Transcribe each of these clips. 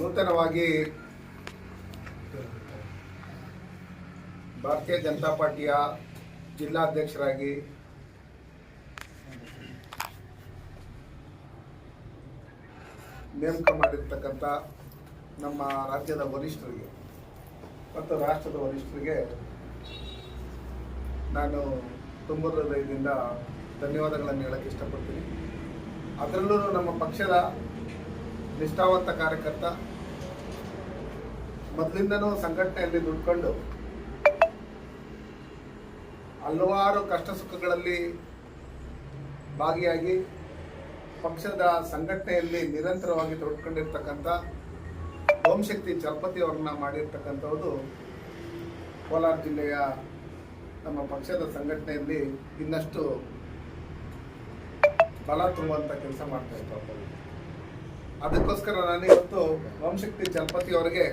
ನೂತನವಾಗಿ ಭಾರತೀಯ ಜನತಾ ಪಾರ್ಟಿಯ ಜಿಲ್ಲಾಧ್ಯಕ್ಷರಾಗಿ ನೇಮಕ ಮಾಡಿರ್ತಕ್ಕಂಥ ನಮ್ಮ ರಾಜ್ಯದ ವರಿಷ್ಠರಿಗೆ ಮತ್ತು ರಾಷ್ಟ್ರದ ವರಿಷ್ಠರಿಗೆ ನಾನು ತುಂಬ ಹೃದಯದಿಂದ ಧನ್ಯವಾದಗಳನ್ನು ಹೇಳಕ್ಕೆ ಇಷ್ಟಪಡ್ತೀನಿ. ಅದರಲ್ಲೂ ನಮ್ಮ ಪಕ್ಷದ ನಿಷ್ಠಾವಂತ ಕಾರ್ಯಕರ್ತ ಮೊದಲಿಂದನೂ ಸಂಘಟನೆಯಲ್ಲಿ ದುಡ್ಕೊಂಡು ಹಲವಾರು ಕಷ್ಟ ಸುಖಗಳಲ್ಲಿ ಭಾಗಿಯಾಗಿ ಪಕ್ಷದ ಸಂಘಟನೆಯಲ್ಲಿ ನಿರಂತರವಾಗಿ ತೊಡ್ಕೊಂಡಿರ್ತಕ್ಕಂಥ ಓಂಶಕ್ತಿ ಚಲಪತಿ ಅವ್ರನ್ನ ಮಾಡಿರ್ತಕ್ಕಂಥದ್ದು ಕೋಲಾರ ಜಿಲ್ಲೆಯ ನಮ್ಮ ಪಕ್ಷದ ಸಂಘಟನೆಯಲ್ಲಿ ಇನ್ನಷ್ಟು ಬಲ ತುಂಬುವಂಥ ಕೆಲಸ ಮಾಡ್ತಾ ಇದ್ದಾರೆ. ಅದಕ್ಕೋಸ್ಕರ ನಾನು ಇವತ್ತು ಓಂಶಕ್ತಿ ಚಲಪತಿ ಅವರಿಗೆ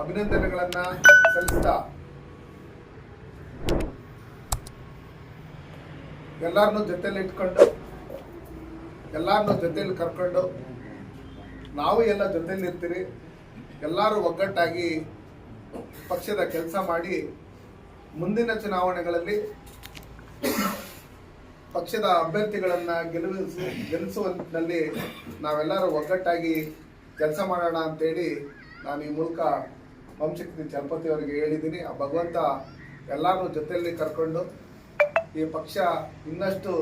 ಅಭಿನಂದನೆಗಳನ್ನ ಸಲ್ಲಿಸ್ತಾ ಎಲ್ಲರನ್ನೂ ಜೊತೆಯಲ್ಲಿ ಇಟ್ಕೊಂಡು ಎಲ್ಲರನ್ನೂ ಜೊತೆಯಲ್ಲಿ ಕರ್ಕೊಂಡು, ನಾವು ಎಲ್ಲ ಜೊತೆಯಲ್ಲಿ ಇರ್ತೀರಿ, ಎಲ್ಲರೂ ಒಗ್ಗಟ್ಟಾಗಿ ಪಕ್ಷದ ಕೆಲಸ ಮಾಡಿ ಮುಂದಿನ ಚುನಾವಣೆಗಳಲ್ಲಿ ಪಕ್ಷದ ಅಭ್ಯರ್ಥಿಗಳನ್ನು ಗೆಲುವಿಸಿ ಗೆಲ್ಲಿಸುವಂತಿನಲ್ಲಿ ನಾವೆಲ್ಲರೂ ಒಗ್ಗಟ್ಟಾಗಿ ಕೆಲಸ ಮಾಡೋಣ ಅಂತೇಳಿ ನಾನು ಈ ಮೂಲಕ ವಂಶಕ್ತಿ ಚಲಪತಿ ಅವರಿಗೆ ಹೇಳಿದ್ದೀನಿ. ಆ ಭಗವಂತ ಎಲ್ಲರೂ ಜೊತೆಯಲ್ಲಿ ಕರ್ಕೊಂಡು ಈ ಪಕ್ಷ ಇನ್ನಷ್ಟು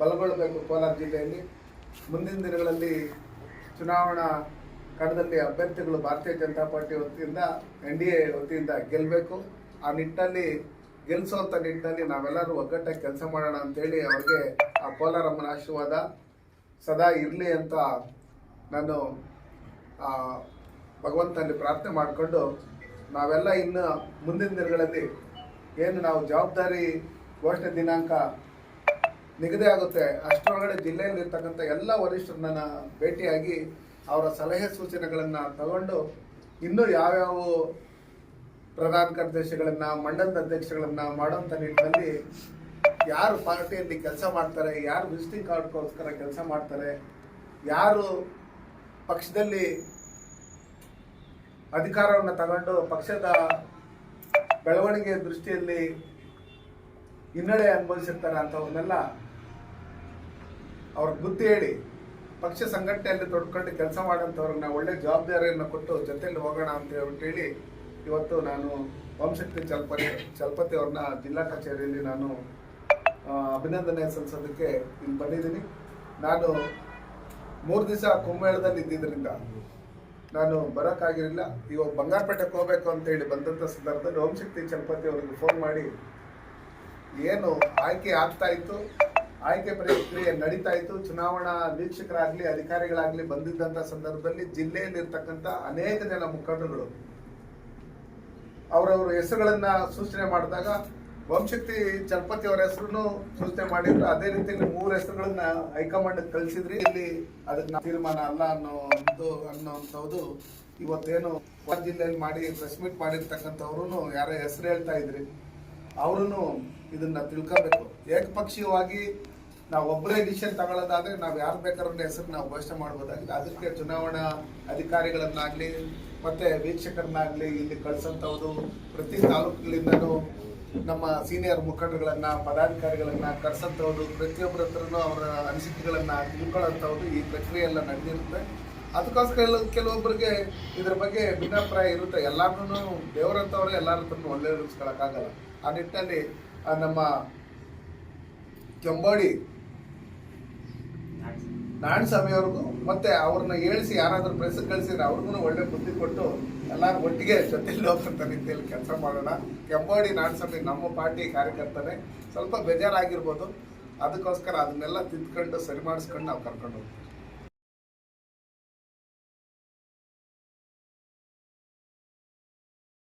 ಬಲಗೊಳ್ಳಬೇಕು ಕೋಲಾರ ಜಿಲ್ಲೆಯಲ್ಲಿ. ಮುಂದಿನ ದಿನಗಳಲ್ಲಿ ಚುನಾವಣಾ ಕಣದಲ್ಲಿ ಅಭ್ಯರ್ಥಿಗಳು ಭಾರತೀಯ ಜನತಾ ಪಾರ್ಟಿ ವತಿಯಿಂದ, ಎನ್ ಡಿ ಎ ವತಿಯಿಂದ ಗೆಲ್ಲಬೇಕು ಆ ನಿಟ್ಟಿನಲ್ಲಿ ಗೆಲ್ಲಿಸುವಂಥ ನಿಟ್ಟಿನಲ್ಲಿ ನಾವೆಲ್ಲರೂ ಒಗ್ಗಟ್ಟಾಗಿ ಕೆಲಸ ಮಾಡೋಣ ಅಂತೇಳಿ ಅವ್ರಿಗೆ ಆ ಕೋಲಾರಮ್ಮನ ಆಶೀರ್ವಾದ ಸದಾ ಇರಲಿ ಅಂತ ನಾನು ಭಗವಂತನಲ್ಲಿ ಪ್ರಾರ್ಥನೆ ಮಾಡಿಕೊಂಡು ನಾವೆಲ್ಲ ಇನ್ನು ಮುಂದಿನ ದಿನಗಳಲ್ಲಿ ಏನು ನಾವು ಜವಾಬ್ದಾರಿ ಘೋಷಣೆ ದಿನಾಂಕ ನಿಗದಿ ಆಗುತ್ತೆ, ಅಷ್ಟರೊಳಗಡೆ ಜಿಲ್ಲೆಯಲ್ಲಿರ್ತಕ್ಕಂಥ ಎಲ್ಲ ವರಿಷ್ಠರನ್ನ ಭೇಟಿಯಾಗಿ ಅವರ ಸಲಹೆ ಸೂಚನೆಗಳನ್ನು ತಗೊಂಡು ಇನ್ನೂ ಯಾವ್ಯಾವ ಪ್ರಧಾನ ಕಾರ್ಯದರ್ಶಿಗಳನ್ನ, ಮಂಡಲದ ಅಧ್ಯಕ್ಷಗಳನ್ನು ಮಾಡೋಂಥ ನಿಟ್ಟಿನಲ್ಲಿ ಯಾರು ಪಾರ್ಟಿಯಲ್ಲಿ ಕೆಲಸ ಮಾಡ್ತಾರೆ, ಯಾರು ವಿಸಿಟಿಂಗ್ ಕಾರ್ಡ್ಗೋಸ್ಕರ ಕೆಲಸ ಮಾಡ್ತಾರೆ, ಯಾರು ಪಕ್ಷದಲ್ಲಿ ಅಧಿಕಾರವನ್ನು ತಗೊಂಡು ಪಕ್ಷದ ಬೆಳವಣಿಗೆ ದೃಷ್ಟಿಯಲ್ಲಿ ಹಿನ್ನಡೆ ಅನುಭವಿಸಿರ್ತಾರೆ ಅಂಥವನ್ನೆಲ್ಲ ಅವ್ರ ಬುದ್ಧಿ ಹೇಳಿ ಪಕ್ಷ ಸಂಘಟನೆಯಲ್ಲಿ ತೊಡ್ಕೊಂಡು ಕೆಲಸ ಮಾಡೋಂಥವ್ರನ್ನ ಒಳ್ಳೆ ಜವಾಬ್ದಾರಿಯನ್ನು ಕೊಟ್ಟು ಜೊತೆಯಲ್ಲಿ ಹೋಗೋಣ ಅಂತ ಹೇಳಿ ಇವತ್ತು ನಾನು ವಂಶಕ್ತಿ ಚಲಪತಿ ಚಲಪತಿ ಅವ್ರನ್ನ ಜಿಲ್ಲಾ ಕಚೇರಿಯಲ್ಲಿ ನಾನು ಅಭಿನಂದನೆ ಸಲ್ಲಿಸೋದಕ್ಕೆ ಇಲ್ಲಿ ಬಂದಿದ್ದೀನಿ. ನಾನು ಮೂರು ದಿವಸ ಕುಂಭಮೇಳದಲ್ಲಿ ಇದ್ದಿದ್ದರಿಂದ ನಾನು ಬರೋಕ್ಕಾಗಿರಲಿಲ್ಲ. ಇವಾಗ ಬಂಗಾರಪೇಟೆಗೆ ಹೋಗ್ಬೇಕು ಅಂತ ಹೇಳಿ ಬಂದಂಥ ಸಂದರ್ಭದಲ್ಲಿ ಓಂಶಕ್ತಿ ಚಲಪತಿ ಅವರಿಗೆ ಫೋನ್ ಮಾಡಿ, ಏನು ಆಯ್ಕೆ ಆಗ್ತಾ ಇತ್ತು? ಆಯ್ಕೆ ಪ್ರಕ್ರಿಯೆ ನಡೀತಾ ಇತ್ತು. ಚುನಾವಣಾ ವೀಕ್ಷಕರಾಗಲಿ, ಅಧಿಕಾರಿಗಳಾಗ್ಲಿ ಬಂದಿದ್ದಂಥ ಸಂದರ್ಭದಲ್ಲಿ ಜಿಲ್ಲೆಯಲ್ಲಿರ್ತಕ್ಕಂಥ ಅನೇಕ ಜನ ಮುಖಂಡರುಗಳು, ಅವರವರ ಹೆಸರುಗಳನ್ನು ಸೂಚನೆ ಮಾಡಿದಾಗ ವಂಶಕ್ತಿ ಚಲಪತಿ ಅವರ ಹೆಸರು ಸೂಚನೆ ಮಾಡಿದ್ರು. ಅದೇ ರೀತಿ ಮೂರು ಹೆಸರುಗಳನ್ನ ಹೈಕಮಾಂಡ್ ಕಳಿಸಿದ್ರಿ. ಇಲ್ಲಿ ಅದಕ್ಕೆ ತೀರ್ಮಾನ ಅಲ್ಲ ಅನ್ನೋ ಒಂದು ಅನ್ನೋಂಥದ್ದು ಇವತ್ತೇನು ಜಿಲ್ಲೆಯಲ್ಲಿ ಮಾಡಿ ಪ್ರೆಸ್ ಮೀಟ್ ಮಾಡಿರ್ತಕ್ಕಂಥವ್ರು ಯಾರೋ ಹೆಸರು ಹೇಳ್ತಾ ಇದ್ರಿ. ಅವರು ಇದನ್ನ ತಿಳ್ಕೋಬೇಕು. ಏಕಪಕ್ಷೀಯವಾಗಿ ನಾವು ಒಬ್ಬರೇ ಡಿಸಿಷನ್ ತಗೊಳ್ಳೋದಾದ್ರೆ ನಾವು ಯಾರು ಬೇಕಾದ್ರೆ ಹೆಸರು ನಾವು ಘೋಷಣೆ ಮಾಡ್ಬೋದಾಗಿದೆ. ಅದಕ್ಕೆ ಚುನಾವಣಾ ಅಧಿಕಾರಿಗಳನ್ನಾಗ್ಲಿ, ಮತ್ತೆ ವೀಕ್ಷಕರನ್ನಾಗ್ಲಿ ಇಲ್ಲಿ ಕಳ್ಸಂಥವ್ರು ಪ್ರತಿ ತಾಲೂಕಿನಿಂದನೂ ನಮ್ಮ ಸೀನಿಯರ್ ಮುಖಂಡರುಗಳನ್ನ ಪದಾಧಿಕಾರಿಗಳನ್ನ ಕರೆಸಂತವ್ರು ಪ್ರತಿಯೊಬ್ಬರ ಹತ್ರನು ಅವರ ಅನಿಸಿಕೆಗಳನ್ನ ತಿಳ್ಕೊಳ್ಳೋಂಥವ್ರು ಈ ಪ್ರಕ್ರಿಯೆ ಎಲ್ಲ ನಡೆದಿರುತ್ತೆ. ಅದಕ್ಕೋಸ್ಕರ ಕೆಲವೊಬ್ಬರಿಗೆ ಇದ್ರ ಬಗ್ಗೆ ಭಿನ್ನಾಭಿಪ್ರಾಯ ಇರುತ್ತೆ. ಎಲ್ಲಾರ್ನೂ ದೇವರಂತವ್ರೆ ಎಲ್ಲರ ಹತ್ರನೂ ಒಳ್ಳೆಯದಿಸ್ಕೊಳಕ್ಕಾಗಲ್ಲ ಆ ನಿಟ್ಟಿನಲ್ಲಿ ನಮ್ಮ ಕೆಂಬೋಡಿ ಸ್ವಾಮಿ ಅವ್ರಿಗೂ ಮತ್ತೆ ಅವ್ರನ್ನ ಹೇಳಿಸಿ ಯಾರಾದರೂ ಪ್ರೆಸ್ ಕಳಿಸಿದ್ರೆ ಅವ್ರಿಗೂ ಒಳ್ಳೆ ಬುದ್ಧಿ ಕೊಟ್ಟು ಎಲ್ಲರೂ ಒಟ್ಟಿಗೆ ಜೊತೆಯಲ್ಲಿ ಹೋಗ್ತಂಥ ರೀತಿಯಲ್ಲಿ ಕೆಲಸ ಮಾಡೋಣ. ಕೆಂಬೋಡಿ ನಾರಾಯಣ ಸಭೆ ನಮ್ಮ ಪಾರ್ಟಿ ಕಾರ್ಯಕರ್ತನೇ. ಸ್ವಲ್ಪ ಬೇಜಾರಾಗಿರ್ಬೋದು. ಅದಕ್ಕೋಸ್ಕರ ಅದನ್ನೆಲ್ಲ ತಿದ್ಕೊಂಡು ಸರಿ ಮಾಡಿಸ್ಕೊಂಡು ನಾವು ಕರ್ಕೊಂಡು ಹೋಗ್ತೀವಿ.